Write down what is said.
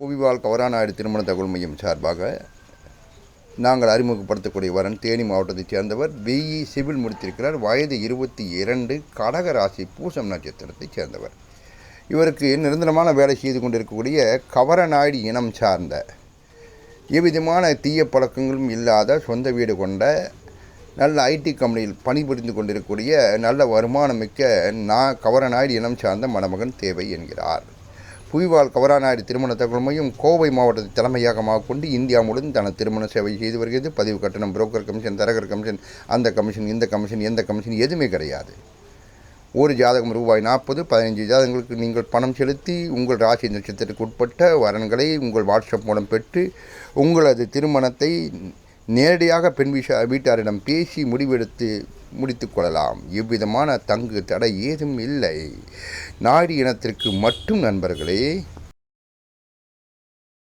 புவிவாழ் கவராநாயுடு திருமண தகவல் மையம் சார்பாக நாங்கள் அறிமுகப்படுத்தக்கூடிய வரன் தேனி மாவட்டத்தைச் சேர்ந்தவர் பிஇ சிவில் முடித்திருக்கிறார். வயது இருபத்தி இரண்டு கடக ராசி பூசம் நட்சத்திரத்தைச் சேர்ந்தவர். இவருக்கு நிரந்தரமான வேலை செய்து கொண்டிருக்கக்கூடிய கவரநாயுடு இனம் சார்ந்த எவ்விதமான தீய பழக்கங்களும் இல்லாத சொந்த வீடு கொண்ட நல்ல ஐடி கம்பெனியில் பணிபுரிந்து கொண்டிருக்கக்கூடிய நல்ல வருமானமிக்க நான் கவரநாயுடு இனம் சார்ந்த மணமகன் தேவை என்கிறார். புய்வால் கவராநாயுடு திருமண தகவல் கோவை மாவட்டத்தை தலைமையகமாக கொண்டு இந்தியா முழுவதும் தனது திருமண சேவை செய்து வருகிறது. பதிவு கட்டணம் புரோக்கர் கமிஷன் தரகர் கமிஷன் அந்த கமிஷன் இந்த கமிஷன் எந்த கமிஷன் எதுவுமே கிடையாது. ஒரு ஜாதகம் ரூபாய் நாற்பது பதினைஞ்சு ஜாதகங்களுக்கு நீங்கள் பணம் செலுத்தி உங்கள் ராசி நட்சத்திரத்துக்கு உட்பட்ட வரன்களை உங்கள் வாட்ஸ்அப் மூலம் பெற்று உங்களது திருமணத்தை நேரடியாக பெண் விஷ வீட்டாரிடம் பேசி முடிவெடுத்து முடித்து கொள்ளலாம். எவ்விதமான தங்கு தடை ஏதும் இல்லை. நாடு இனத்திற்கு மட்டும் நண்பர்களே